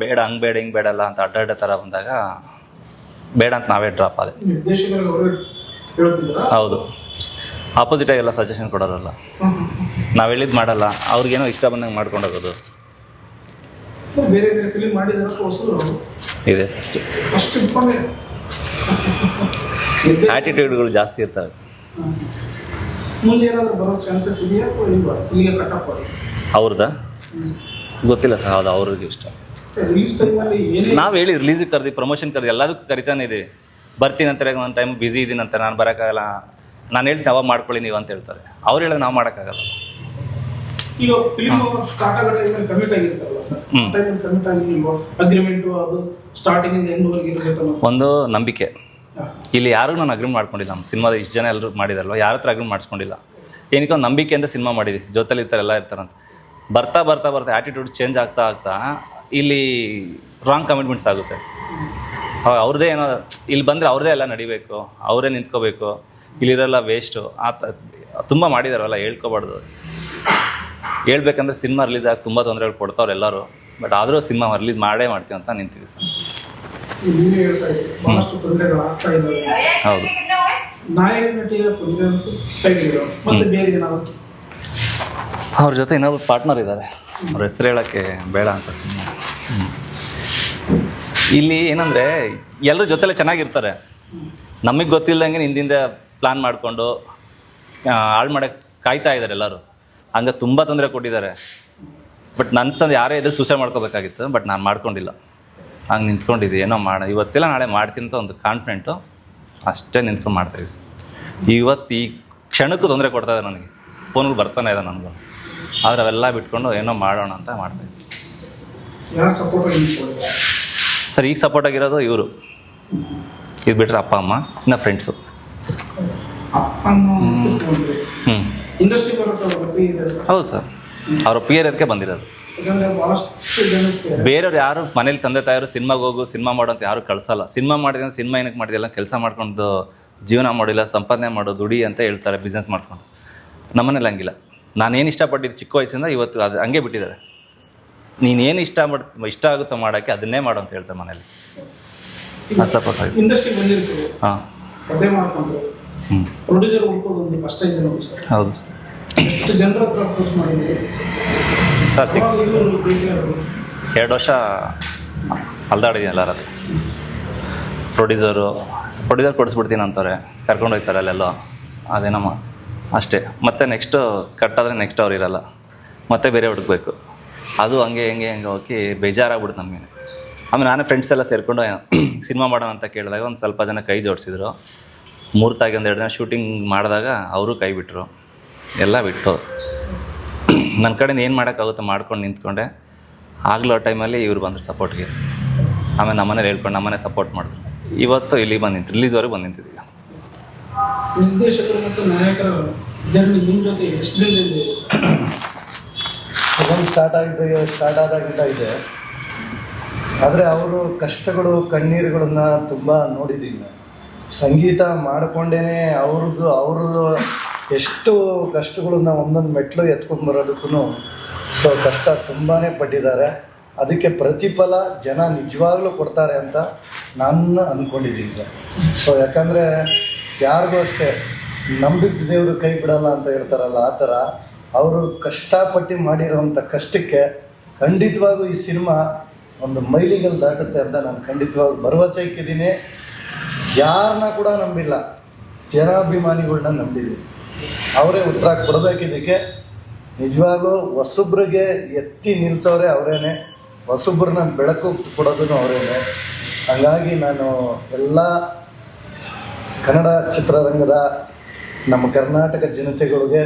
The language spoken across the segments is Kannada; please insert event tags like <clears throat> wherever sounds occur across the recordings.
ಬೇಡ ಹಂಗ್ ಬೇಡ ಹಿಂಗ್ ಬೇಡಲ್ಲ ಅಂತ ಅಡ್ಡಾಡ ಥರ ಬಂದಾಗ ಬೇಡ ಅಂತ ನಾವೇ ಡ್ರಾಪ್ ಆದೆ. ಹೌದು. ಆಪೋಸಿಟಾಗಿ ಎಲ್ಲ ಸಜೆಷನ್ ಕೊಡೋರಲ್ಲ. ನಾವು ಹೇಳಿದ್ ಮಾಡಲ್ಲ. ಅವ್ರಿಗೇನೋ ಇಷ್ಟ ಬಂದಂಗೆ ಮಾಡ್ಕೊಂಡು ಹೋಗೋದು ಇದೆ ಫಸ್ಟ್ ಆಟಿಟ್ಯೂಡ್ಗಳು <laughs> ಜಾಸ್ತಿ ಇರ್ತವೆ. ಅವ್ರದ? ಗೊತ್ತಿಲ್ಲ ಸರ್ ಹೌದು ಅವ್ರಿಗೆ ಇಷ್ಟ. ನಾವು ಹೇಳಿ ರಿಲೀಸಿಗೆ ಕರೆದಿ ಪ್ರಮೋಷನ್ ಕರೆದಿ ಎಲ್ಲದಕ್ಕೂ ಕರಿತಾನೆ ಇದೆ ಬರ್ತೀನಿ ಅಂತಾರೆ ಒಂದು ಟೈಮ್ ಬಿಸಿ ಇದ್ದೀನಿ ಅಂತ ನಾನು ಬರೋಕ್ಕಾಗಲ್ಲ. ನಾನು ಹೇಳ್ತೀನಿ ಅವಾಗ ಮಾಡ್ಕೊಳ್ಳಿ ನೀವು ಅಂತ ಹೇಳ್ತಾರೆ. ಅವ್ರು ಹೇಳೋದು ನಾವು ಮಾಡೋಕ್ಕಾಗಲ್ಲ. ಈಗ ಫಿಲಿಮ್ ಸ್ಟಾರ್ಟ್ ಆಗೋ ಟೈಮಲ್ಲಿ ಕಮಿಟ್ ಆಗಿರ್ತಾರಲ್ಲ ಸರ್? ಹ್ಮ್. ಟೈಮಲ್ಲಿ ಕಮಿಟ್ ಆಗಿಲ್ವಾ ಅಗ್ರಿಮೆಂಟು ಅದು ಸ್ಟಾರ್ಟಿಂಗ್ ಇಂದ ಎಂಡ್ ವರೆಗೆ ಇರಬೇಕಲ್ಲ? ಒಂದು ನಂಬಿಕೆ. ಇಲ್ಲಿ ಯಾರು ನಾನು ಅಗ್ರಿಮೆಂಟ್ ಮಾಡ್ಕೊಂಡಿಲ್ಲ. ನಮ್ಮ ಸಿನಿಮಾದ ಇಷ್ಟು ಜನ ಎಲ್ಲರೂ ಮಾಡಿದಾರಲ್ವ? ಯಾರ ಹತ್ರ ಅಗ್ರಿಮೆಂಟ್ ಮಾಡಿಸ್ಕೊಂಡಿಲ್ಲ? ಏನಕ್ಕೆ ಒಂದು ನಂಬಿಕೆಯಿಂದ ಸಿನಿಮಾ ಮಾಡಿದ್ವಿ. ಜೊತೆಲಿ ಇರ್ತಾರೆ ಎಲ್ಲ ಇರ್ತಾರಂತ. ಬರ್ತಾ ಬರ್ತಾ ಬರ್ತಾ ಆ್ಯಟಿಟ್ಯೂಡ್ ಚೇಂಜ್ ಆಗ್ತಾ ಆಗ್ತಾ ಇಲ್ಲಿ ರಾಂಗ್ ಕಮಿಟ್ಮೆಂಟ್ಸ್ ಆಗುತ್ತೆ. ಅವ್ರದ್ದೇ ಏನೋ ಇಲ್ಲಿ ಬಂದರೆ ಅವ್ರದ್ದೇ ಎಲ್ಲ ನಡಿಬೇಕು ಅವರೇ ನಿಂತ್ಕೋಬೇಕು ಇಲ್ಲಿರೋಲ್ಲ ವೇಸ್ಟು ಆ ತ ತುಂಬ ಮಾಡಿದಾರಲ್ಲ ಹೇಳ್ಕೊಬಾರ್ದು. ಹೇಳ್ಬೇಕಂದ್ರೆ ಸಿನಿಮಾ ರಿಲೀಸ್ ಆಗಿ ತುಂಬ ತೊಂದರೆಗಳು ಕೊಡ್ತಾವ್ರು ಎಲ್ಲರೂ ಬಟ್ ಆದರೂ ಸಿನಿಮಾ ರಿಲೀಸ್ ಮಾಡೇ ಮಾಡ್ತೀವಿ ಅಂತ ನಿಂತೀವಿ ಸರ್. ಹೌದು. ಅವ್ರ ಜೊತೆ ಇನ್ನೊಬ್ರು ಪಾರ್ಟ್ನರ್ ಇದ್ದಾರೆ. ಅವ್ರ ಹೆಸರು ಹೇಳೋಕ್ಕೆ ಬೇಡ ಅಂತ ಸುಮ್ಮನೆ ಇಲ್ಲಿ ಏನಂದರೆ ಎಲ್ಲರ ಜೊತೆಲೆ ಚೆನ್ನಾಗಿರ್ತಾರೆ. ನಮಗೆ ಗೊತ್ತಿಲ್ಲದಂಗೆ ಹಿಂದಿಂದ ಪ್ಲ್ಯಾನ್ ಮಾಡಿಕೊಂಡು ಹಾಳು ಮಾಡೋಕ್ಕೆ ಕಾಯ್ತಾ ಇದ್ದಾರೆ ಎಲ್ಲರೂ. ಹಂಗೆ ತುಂಬ ತೊಂದರೆ ಕೊಟ್ಟಿದ್ದಾರೆ. ಬಟ್ ನನ್ನ ಸಂದ ಯಾರೇ ಇದ್ರೆ ಸೂಸೈಡ್ ಮಾಡ್ಕೋಬೇಕಾಗಿತ್ತು ಬಟ್ ನಾನು ಮಾಡ್ಕೊಂಡಿಲ್ಲ. ಹಂಗೆ ನಿಂತ್ಕೊಂಡಿದ್ದೆ. ಏನೋ ಮಾಡ, ಇವತ್ತೆಲ್ಲ ನಾಳೆ ಮಾಡ್ತೀನಿ ಅಂತ ಒಂದು ಕಾನ್ಫಿಡೆಂಟು ಅಷ್ಟೇ ನಿಂತ್ಕೊಂಡು ಸರ್ ಇವತ್ತು ಈ ಕ್ಷಣಕ್ಕೂ ತೊಂದರೆ ಕೊಡ್ತಾ ಇದೆ ನನಗೆ. ಫೋನ್ಗಳು ಬರ್ತಾನೆ ಇದೆ ನನಗೂ. ಆದರೆ ಅವೆಲ್ಲ ಬಿಟ್ಕೊಂಡು ಏನೋ ಮಾಡೋಣ ಅಂತ ಮಾಡ್ತಾಯಿದ್ದೆ ಸರ್ ಈಗ ಸಪೋರ್ಟ್ ಆಗಿರೋದು ಇವರು. ಇದು ಬಿಟ್ಟರೆ ಅಪ್ಪ ಅಮ್ಮ ಇನ್ನು ಫ್ರೆಂಡ್ಸು ಹ್ಞೂ ಹೌದು ಸರ್. ಅವ್ರ ಅದಕ್ಕೆ ಬಂದಿರೋದು? ಬೇರೆಯವ್ರು ಯಾರು ಮನೇಲಿ ತಂದೆ ತಾಯಿಯವರು ಸಿನಿಮಾಗೆ ಹೋಗು ಸಿನಿಮಾ ಮಾಡೋ ಅಂತ ಯಾರು ಕಳ್ಸಲ್ಲ. ಸಿನಿಮಾ ಮಾಡಿದ್ರೆ ಸಿನಿಮಾ ಏನಕ್ಕೆ ಮಾಡಿದಿಲ್ಲ ಕೆಲಸ ಮಾಡ್ಕೊಂಡು ಜೀವನ ಮಾಡಿಲ್ಲ ಸಂಪಾದನೆ ಮಾಡೋ ದುಡಿ ಅಂತ ಹೇಳ್ತಾರೆ ಬಿಸ್ನೆಸ್ ಮಾಡ್ಕೊಂಡು. ನಮ್ಮನೇಲಿ ಹಂಗಿಲ್ಲ. ನಾನೇನು ಇಷ್ಟಪಟ್ಟಿದ್ದು ಚಿಕ್ಕ ವಯಸ್ಸಿಂದ ಇವತ್ತು ಅದು ಹಂಗೆ ಬಿಟ್ಟಿದ್ದಾರೆ. ನೀನೇನು ಇಷ್ಟ ಮಾಡ್ ಇಷ್ಟ ಆಗುತ್ತೋ ಮಾಡೋಕ್ಕೆ ಅದನ್ನೇ ಮಾಡು ಅಂತ ಹೇಳ್ತಾರೆ ಮನೇಲಿ. ಹಾಂ ಸಪೋರ್ಟ್ ಹಾಂ. ಹೌದು. ಸರ್ ಸಿಕ್. ಎರಡು ವರ್ಷ ಅಲ್ದಾಡಿದ್ದೀನಿ ಎಲ್ಲರ ಹತ್ರ. ಪ್ರೊಡ್ಯೂಸರು ಪ್ರೊಡ್ಯೂಸರ್ ಕೊಡಿಸ್ಬಿಡ್ತೀನಿ ಅಂತಾರೆ. ಕರ್ಕೊಂಡು ಹೋಗ್ತಾರೆ ಅಲ್ಲೆಲ್ಲೋ. ಅದೇನಮ್ಮ ಅಷ್ಟೇ. ಮತ್ತೆ ನೆಕ್ಸ್ಟು ಕಟ್ಟಾದರೆ ನೆಕ್ಸ್ಟ್ ಅವ್ರು ಇರಲ್ಲ. ಮತ್ತೆ ಬೇರೆ ಹುಡುಕ್ಬೇಕು ಅದು ಹಂಗೆ, ಹೆಂಗೆ ಹೆಂಗೆ ಹೋಗಿ ಬೇಜಾರಾಗ್ಬಿಡ್ತು ನಮಗೆ. ಆಮೇಲೆ ನಾನೇ ಫ್ರೆಂಡ್ಸ್ ಎಲ್ಲ ಸೇರಿಕೊಂಡು, <clears throat> ಸಿನಿಮಾ ಮಾಡೋಣ ಅಂತ ಕೇಳಿದಾಗ ಒಂದು ಸ್ವಲ್ಪ ಜನ ಕೈ ಜೋಡಿಸಿದ್ರು. ಮೂರ್ತಾಗಿ ಒಂದು ಎರಡು ದಿನ ಶೂಟಿಂಗ್ ಮಾಡಿದಾಗ ಅವರು ಕೈ ಬಿಟ್ಟರು ಎಲ್ಲ ಬಿಟ್ಟು. <clears throat> ನನ್ನ ಕಡೆಯಿಂದ ಏನು ಮಾಡೋಕ್ಕಾಗುತ್ತೆ ಮಾಡ್ಕೊಂಡು ನಿಂತ್ಕೊಂಡೆ. ಆಗ್ಲೋ ಟೈಮಲ್ಲಿ ಇವ್ರು ಬಂದರು ಸಪೋರ್ಟ್ಗೆ ಆಮೇಲೆ ನಮ್ಮನೇಲಿ ಹೇಳ್ಕೊಂಡು ನಮ್ಮನೆ ಸಪೋರ್ಟ್ ಮಾಡಿದ್ರು. ಇವತ್ತು ಇಲ್ಲಿಗೆ ಬಂದು ನಿಂತು ರಿಲೀಸ್ವರೆಗೆ ಬಂದು ನಿಂತಿದ್ದೀವಿ ನಿರ್ದೇಶಕರು ಮತ್ತು ನಾಯಕರ ಜರ್ನಿ ನಿಮ್ಮ ಜೊತೆ ಎಷ್ಟು ದಿನದಿಂದ ಇದೆ ಸರ್? ಸ್ಟಾರ್ಟ್ ಆಗಿದ್ದ ಸ್ಟಾರ್ಟ್ ಆದಾಗಿಂದ ಇದೆ ಆದರೆ ಅವರು ಕಷ್ಟಗಳು, ಕಣ್ಣೀರುಗಳನ್ನ ತುಂಬ ನೋಡಿದ್ದೀನಿ ಸಂಗೀತ ಮಾಡಿಕೊಂಡೇ ಅವ್ರದ್ದು ಅವ್ರದ್ದು ಎಷ್ಟು ಕಷ್ಟಗಳನ್ನ ಒಂದೊಂದು ಮೆಟ್ಲು ಎತ್ಕೊಂಡು ಬರೋದಕ್ಕೂ ಸೊ ಕಷ್ಟ ತುಂಬಾ ಪಟ್ಟಿದ್ದಾರೆ. ಅದಕ್ಕೆ ಪ್ರತಿಫಲ ಜನ ನಿಜವಾಗ್ಲೂ ಕೊಡ್ತಾರೆ ಅಂತ ನಾನು ಅಂದ್ಕೊಂಡಿದ್ದೀನಿ ಸರ್. ಸೊ ಯಾಕಂದರೆ ಯಾರಿಗೂ ಅಷ್ಟೇ ನಂಬಿದ್ದ ದೇವರು ಕೈ ಬಿಡಲ್ಲ ಅಂತ ಹೇಳ್ತಾರಲ್ಲ, ಆ ಥರ ಅವರು ಕಷ್ಟಪಟ್ಟು ಮಾಡಿರೋವಂಥ ಕಷ್ಟಕ್ಕೆ ಖಂಡಿತವಾಗೂ ಈ ಸಿನಿಮಾ ಒಂದು ಮೈಲಿಗಲ್ಲಿ ದಾಟುತ್ತೆ ಅಂತ ನಾನು ಖಂಡಿತವಾಗಿ ಭರವಸೆ ಇಕ್ಕಿದ್ದೀನಿ ಯಾರನ್ನ ಕೂಡ ನಂಬಿಲ್ಲ. ಜನಾಭಿಮಾನಿಗಳನ್ನ ನಂಬಿದ್ದೀನಿ. ಅವರೇ ಉತ್ತರ ಕೊಡಬೇಕಿದ್ದಕ್ಕೆ ನಿಜವಾಗ್ಲೂ ಹೊಸಬ್ರಿಗೆ ಎತ್ತಿ ನಿಲ್ಸೋರೆ ಅವರೇನೆ. ಹೊಸಬ್ರನ್ನ ಬೆಳಕು ಕೊಡೋದನ್ನು ಅವರೇನೆ. ಹಾಗಾಗಿ ನಾನು ಎಲ್ಲ ಕನ್ನಡ ಚಿತ್ರರಂಗದ ನಮ್ಮ ಕರ್ನಾಟಕ ಜನತೆಗಳಿಗೆ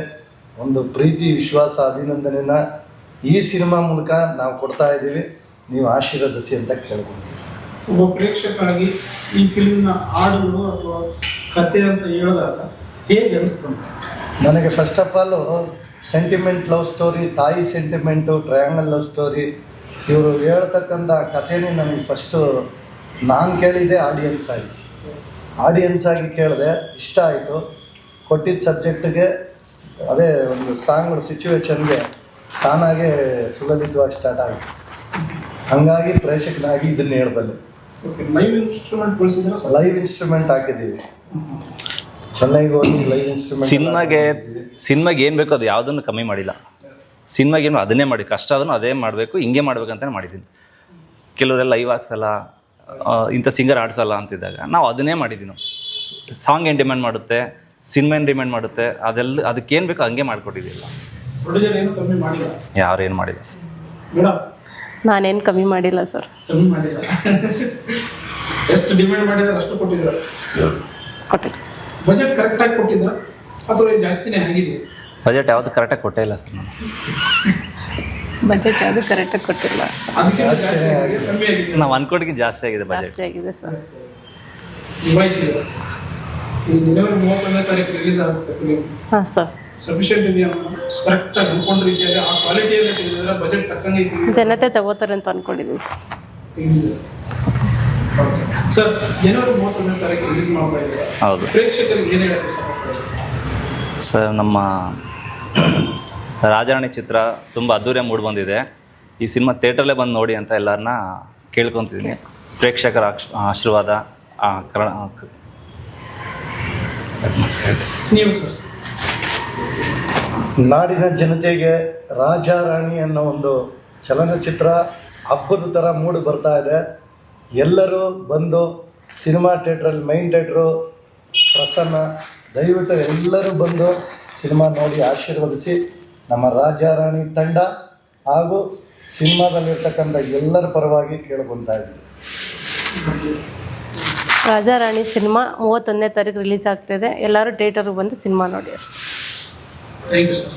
ಒಂದು ಪ್ರೀತಿ ವಿಶ್ವಾಸ ಅಭಿನಂದನೆಯನ್ನು ಈ ಸಿನಿಮಾ ಮೂಲಕ ನಾವು ಕೊಡ್ತಾ ಇದ್ದೀವಿ. ನೀವು ಆಶೀರ್ವದಿಸಿ ಅಂತ ಕೇಳ್ಕೊಂಡಿದ್ದೀವಿ ಒಬ್ಬ ಪ್ರೇಕ್ಷಕರಾಗಿ ಈ ಫಿಲ್ಮ್ನ ಹಾಡುಗಳು ಅಥವಾ ಕತೆ ಅಂತ ಹೇಳಿದಾಗ ಹೇಗೆ ಅನಿಸ್ತಂತ ನನಗೆ first of all sentiment love story ತಾಯಿ ಸೆಂಟಿಮೆಂಟು ಟ್ರಯಾಂಗಲ್ ಲವ್ ಸ್ಟೋರಿ ಇವರು ಹೇಳ್ತಕ್ಕಂಥ ಕಥೆನೇ ನನಗೆ ಫಸ್ಟು ನಾನು ಕೇಳಿದ್ದೆ ಆಡಿಯನ್ಸ್ ಆಗಿ. ಆಡಿಯನ್ಸ್ ಆಗಿ ಕೇಳಿದೆ ಇಷ್ಟ ಆಯಿತು. ಕೊಟ್ಟಿದ್ದ ಸಬ್ಜೆಕ್ಟಿಗೆ ಅದೇ ಒಂದು ಸಾಂಗ್ಗಳು ಸಿಚುವೇಶನ್ಗೆ ತಾನಾಗೆ ಸುಲಲಿತವಾಗಿ ಸ್ಟಾರ್ಟ್ ಆಯಿತು. ಹಂಗಾಗಿ ಪ್ರೇಕ್ಷಕನಾಗಿ ಇದನ್ನ ಹೇಳ್ಬಲ್ಲೆ. ಓಕೆ ಲೈವ್ ಇನ್ಸ್ಟ್ರೂಮೆಂಟ್ ಬಳಸಿದ್ರೆ ಲೈವ್ ಇನ್ಸ್ಟ್ರೂಮೆಂಟ್ ಹಾಕಿದ್ದೀವಿ. ಚೆನ್ನಾಗಿ ಹೋಗಿ ಲೈವ್ ಇನ್ಸ್ಟ್ರೂಮೆಂಟ್ ಸಿನಿಮಾಗೆ ಸಿನಿಮಾಗೆ ಏನು ಬೇಕೋ ಅದು ಯಾವುದನ್ನು ಕಮ್ಮಿ ಮಾಡಿಲ್ಲ. ಸಿನಿಮಾಗೇನು ಅದನ್ನೇ ಮಾಡಿ ಕಷ್ಟ ಆದ್ರೂ ಅದೇ ಮಾಡಬೇಕು ಹಿಂಗೆ ಮಾಡ್ಬೇಕಂತ ಮಾಡಿದ್ದೀನಿ. ಕೆಲವರೆಲ್ಲ ಲೈವ್ ಹಾಕ್ಸಲ್ಲ ಇಂಥ ಸಿಂಗರ್ ಆಡ್ಸಲ್ಲ ಅಂತಿದ್ದಾಗ ನಾವು ಅದನ್ನೇ ಮಾಡಿದ್ದೀವಿ ನಾವು. ಸಾಂಗ್ ಏನು ಡಿಮ್ಯಾಂಡ್ ಮಾಡುತ್ತೆ ಸಿನಿಮಾ ಏನು ಡಿಮ್ಯಾಂಡ್ ಮಾಡುತ್ತೆ ಅದೆಲ್ಲ ಅದಕ್ಕೆ ಏನು ಬೇಕೋ ಹಂಗೆ ಮಾಡಿಕೊಟ್ಟಿದ್ದಿಲ್ಲ ಯಾರೇನು ಏನು ಕಮ್ಮಿ ಮಾಡಿಲ್ಲ? ಯಾರು ಏನು ಮಾಡಿಲ್ಲ. ಮೇಡಮ್ ನಾನೇನು ಕಮ್ಮಿ ಮಾಡಿಲ್ಲ ಸರ್. ಎಷ್ಟು ಡಿಮ್ಯಾಂಡ್ ಮಾಡಿದ್ರೆ ಅಷ್ಟು ಕೊಟ್ಟಿದ್ರ ಕೊಟ್ಟಿಲ್ಲ. ಬಜೆಟ್ ಕರೆಕ್ಟಾಗಿ ಕೊಟ್ಟಿದ್ರ ಅಥವಾ ಜಾಸ್ತಿನೇ ಆಗಿದೆ? ಬಜೆಟ್ ಯಾವುದು ಕರೆಕ್ಟಾಗಿ ಕೊಟ್ಟೇ ಇಲ್ಲ ಸರ್ ನಾನು. ಬಜೆಟ್ ಯಾವುದು ಕರೆಕ್ಟಾಗಿ ಕೊಟ್ಟಿಲ್ಲ. ನಾವು ಅನ್ಕೊಂಡಿಗೆ ಜಾಸ್ತಿ ಆಗಿದೆ ಬಜೆಟ್ ಜಾಸ್ತಿ ಆಗಿದೆ ಸರ್ ಜಾಸ್ತಿ ಆಗಿದೆ. ಈ ಜನವರಿ ಮೂವತ್ತೊಂದನೇ ತಾರೀಕು ರಿಲೀಸ್ ಆಗುತ್ತೆ ಫಿಲಿಮ್ ಹಾಂ ಸರ್ ಸಫಿಷಿಯಂಟ್ ಇದೆಯಾ? ಕರೆಕ್ಟ್ ಆಗಿ ಅನ್ಕೊಂಡ ರೀತಿಯಲ್ಲಿ ಆ ಕ್ವಾಲಿಟಿಯಲ್ಲಿ ತೆಗೆದಿದ್ರೆ ಬಜೆಟ್ ತಕ್ಕಂಗೆ ತೆಗೆದಿದ್ರೆ ಜನತೆ ತಗೋತಾರೆ ಅಂತ ಅನ್ಕೊಂಡಿದ್ದೀವಿ ಸರ್ ಜನವರಿ ಮೂವತ್ತೊಂದನೇ ತಾರೀಕು ರಿಲೀಸ್ ಮಾಡ್ತಾ ಇದ್ದಾರೆ? ಹೌದು. ಪ್ರೇಕ್ಷಕರಿಗೆ ಏನು ಹೇಳಕ್ಕೆ ಇಷ್ಟಪಡ್ತಾರೆ? ಸರ್ ನಮ್ಮ ರಾಜರಾಣಿ ಚಿತ್ರ ತುಂಬ ಅದ್ದೂರಿಯಾಗಿ ಮೂಡ್ ಬಂದಿದೆ. ಈ ಸಿನಿಮಾ ಥಿಯೇಟ್ರಲ್ಲೇ ಬಂದು ನೋಡಿ ಅಂತ ಎಲ್ಲರನ್ನ ಕೇಳ್ಕೊತಿದ್ದೀನಿ. ಪ್ರೇಕ್ಷಕರ ಆಶೀರ್ವಾದ ಕನ್ನಡ ನೀವು ಸರ್. ನಾಡಿನ ಜನತೆಗೆ ರಾಜ ರಾಣಿ ಅನ್ನೋ ಒಂದು ಚಲನಚಿತ್ರ ಹಬ್ಬದ ಥರ ಮೂಡ್ ಬರ್ತಾ ಇದೆ. ಎಲ್ಲರೂ ಬಂದು ಸಿನಿಮಾ ಥಿಯೇಟ್ರಲ್ಲಿ ಮೈನ್ ಥಿಯೇಟ್ರು ಪ್ರಸನ್ನ ದಯವಿಟ್ಟು ಎಲ್ಲರೂ ಬಂದು ಸಿನಿಮಾ ನೋಡಿ ಆಶೀರ್ವದಿಸಿ ನಮ್ಮ ರಾಜ ರಾಣಿ ತಂಡ ಹಾಗೂ ಸಿನಿಮಾದಲ್ಲಿರ್ತಕ್ಕಂಥ ಎಲ್ಲರ ಪರವಾಗಿ ಕೇಳ್ಕೊತಾ ಇದ್ದೀವಿ ರಾಜಾ ರಾಣಿ ಸಿನಿಮಾ ಮೂವತ್ತೊಂದನೇ ತಾರೀಕು ರಿಲೀಸ್ ಆಗ್ತಿದೆ ಎಲ್ಲರೂ ಥಿಯೇಟರ್ಗೆ ಬಂದು ಸಿನಿಮಾ ನೋಡಿ ಅಷ್ಟೇ. Thank you sir